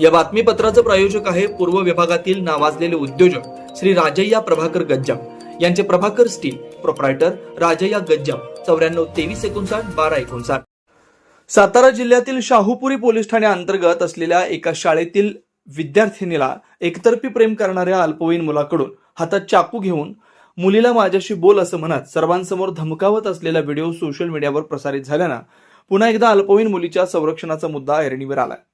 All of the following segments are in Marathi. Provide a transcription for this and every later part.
या बातमीपत्राचं प्रायोजक आहे पूर्व विभागातील नावाजलेले उद्योजक श्री राजय्या प्रभाकर गज्जाम. यांचे प्रभाकर स्टील प्रोप्रायटर राजय्या गज्जाम. चौऱ्याण्णव तेवीस एकोणसाठ बारा एकोणसाठ. सातारा जिल्ह्यातील शाहूपुरी पोलीस ठाण्याअंतर्गत असलेल्या एका शाळेतील विद्यार्थिनीला एकतर्फी प्रेम करणाऱ्या अल्पवयीन मुलाकडून हातात चाकू घेऊन मुलीला माझ्याशी बोल असं म्हणत सर्वांसमोर धमकावत असलेला व्हिडिओ सोशल मीडियावर प्रसारित झाल्यानं पुन्हा एकदा अल्पवयीन मुलीच्या संरक्षणाचा मुद्दा ऐरणीवर आलाय.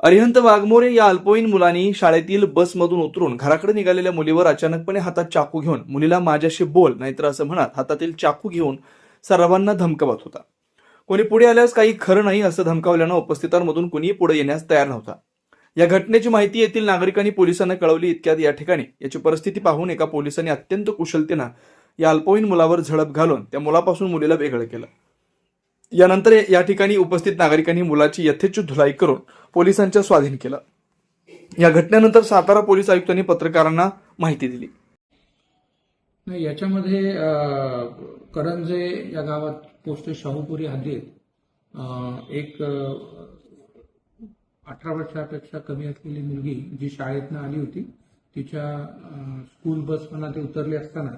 अरिहंत वाघमोरे या अल्पवयीन मुलांनी शाळेतील बसमधून उतरून घराकडे निघालेल्या मुलीवर अचानकपणे हातात चाकू घेऊन मुलीला माझ्याशी बोल नाहीतर असं म्हणत हातातील चाकू घेऊन सर्वांना धमकावत होता. कोणी पुढे आल्यास काही खरं नाही असं धमकावल्यानं उपस्थितांमधून कुणीही पुढे येण्यास तयार नव्हता. या घटनेची माहिती येथील नागरिकांनी पोलिसांना कळवली इतक्यात या ठिकाणी. याची परिस्थिती पाहून एका पोलिसांनी अत्यंत कुशलतेनं या अल्पवयीन मुलावर झडप घालून त्या मुलापासून मुलीला वेगळं केलं. यानंतर या ठिकाणी उपस्थित नागरिकांनी मुलाची यथेच्छ धुलाई करून पोलिसांच्या स्वाधीन केलं. या घटनेनंतर सातारा पोलीस आयुक्तांनी पत्रकारांना माहिती दिली. नाही याच्यामध्ये करंजे या गावात पोस्ट शाहूपुरी हद्दीत एक अठरा वर्षापेक्षा कमी असलेली मुलगी जी शाळेतनं आली होती तिच्या स्कूल स्कूल बसमधनं ते उतरले असताना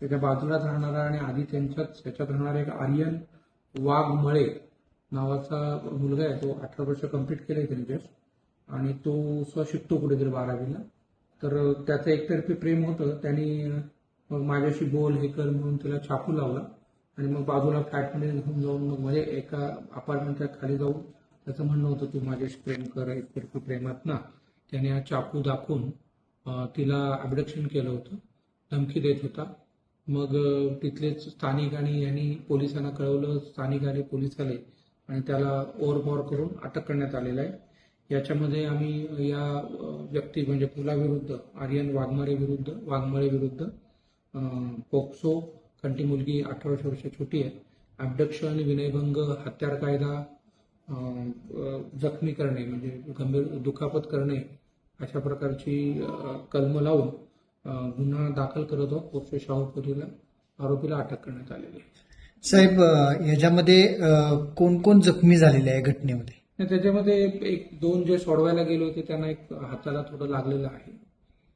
त्याच्या बाजूलाच राहणारा आणि आधी त्यांच्याच त्याच्यात राहणारा एक आर्यन वाघमळे नावाचा मुलगा आहे तो अठरा वर्ष कंप्लीट केलंय त्यांनी जस्ट आणि तो स्व शिकतो कुठेतरी बारावीला. तर त्याचं एकतर्फी प्रेम होतं. त्यांनी मग माझ्याशी बोल हे कर म्हणून तिला चाकू लावला. आणि मग बाजूला फ्लॅटमध्ये घेऊन जाऊन मग म्हणजे एका अपार्टमेंटच्या खाली जाऊन त्याचं म्हणणं होतं तू माझ्याशी प्रेम कर एकतर्फी प्रेमात ना. त्याने हा चाकू दाखवून तिला अबडक्शन केलं होतं. धमकी देत होता. मग तिथले तिथलेच स्थानिक आणि यांनी पोलिसांना कळवलं स्थानिक आले पोलीस आले आणि त्याला ओव्हरपॉवर करून अटक करण्यात आलेलं आहे. याच्यामध्ये आम्ही या व्यक्ती म्हणजे पुलाविरुद्ध आर्यन वाघमारे विरुद्ध वाघमारे विरुद्ध पोक्सो कंटी मुलगी अठरा वर्ष छोटी आहे. अबडक्शन विनयभंग हत्यार कायदा जखमी करणे म्हणजे गंभीर दुखापत करणे अशा प्रकारची कलम लावून गुन्हा दाखल करत आहोत. पोक्सो शाहूपुरीला आरोपीला अटक करण्यात आलेली आहे. साहेब याच्यामध्ये कोण कोण जखमी झालेले आहे घटनेमध्ये? त्याच्यामध्ये एक दोन जे सोडवायला गेले होते त्यांना एक हाताला थोडं लागलेलं आहे.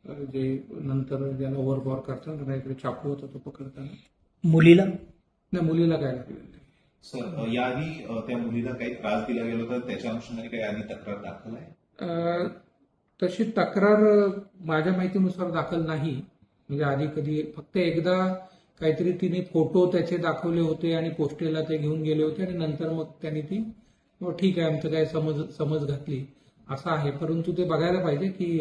अं, जे नंतर ज्याला ओव्हरबॉर करताना त्यांना इकडे चाकू होता तो पकडताना. मुलीला? नाही मुलीला काय लागलेलं नाही सर याआधी अ, त्या मुलीला काही त्रास दिला गेला होता त्याच्या अनुषंगाने काही आधी तक्रार दाखल आहे? अं, तशी तक्रार माझ्या माहितीनुसार दाखल नाही. म्हणजे आधी कधी फक्त एकदा काहीतरी तिने फोटो त्याचे दाखवले होते आणि पोस्टेला ते घेऊन गेले होते आणि नंतर मग त्यांनी ती "हो, ठीक आहे आमचं काय समज समज घातली. असं आहे. परंतु ते बघायला पाहिजे की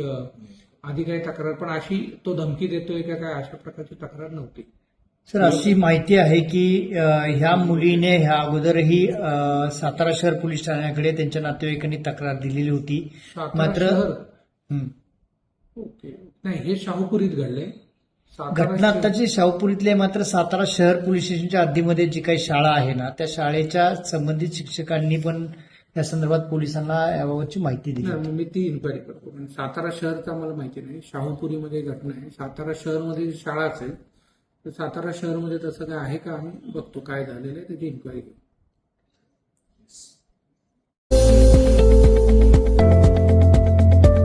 आधी काही तक्रार पण अशी तो धमकी देतोय का काय अशा प्रकारची तक्रार नव्हती. सर अशी माहिती आहे की ह्या मुलीने ह्या अगोदरही सातारा शहर पोलीस ठाण्याकडे त्यांच्या नातेवाईकांनी तक्रार दिलेली होती. मात्र. ओके. नाही हे शाहूपुरीत घडलंय. घटना आत्ताची शाहूपुरीतले मात्र सातारा शहर पोलीस स्टेशनच्या हद्दीमध्ये जी काही शाळा आहे ना त्या शाळेच्या संबंधित शिक्षकांनी पण या संदर्भात पोलिसांना याबाबतची माहिती दिली मी ती इन्क्वायरी करतो. पण सातारा शहरचा मला माहिती नाही. शाहूपुरीमध्ये घटना आहे. सातारा शहरमध्ये शाळा असेल तर सातारा शहरमध्ये तसं काय आहे का? आम्ही बघतो. काय झालेलं आहे त्याची इन्क्वायरी करू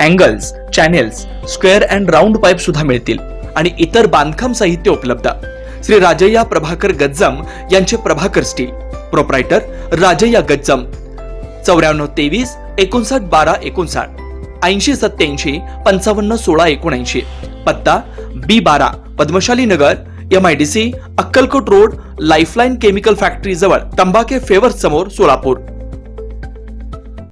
angles channels square and round pipe सुद्धा मिळतील. आणि इतर बांधकाम साहित्य उपलब्ध. श्री राजय्या प्रभाकर गज्जम यांचे प्रभाकर स्टील प्रोप्रायटर राजय्या गज्जम. चौऱ्याण्णव तेवीस एकोणसाठ बारा एकोणसाठ. ऐंशी सत्याऐंशी पंचावन्न सोळा एकोणऐंशी. पत्ता बी बारा Padmashali Nagar M I D C Akkalkot road lifeline chemical factory जवळ तंबाखे फेवर्स समोर सोलापूर.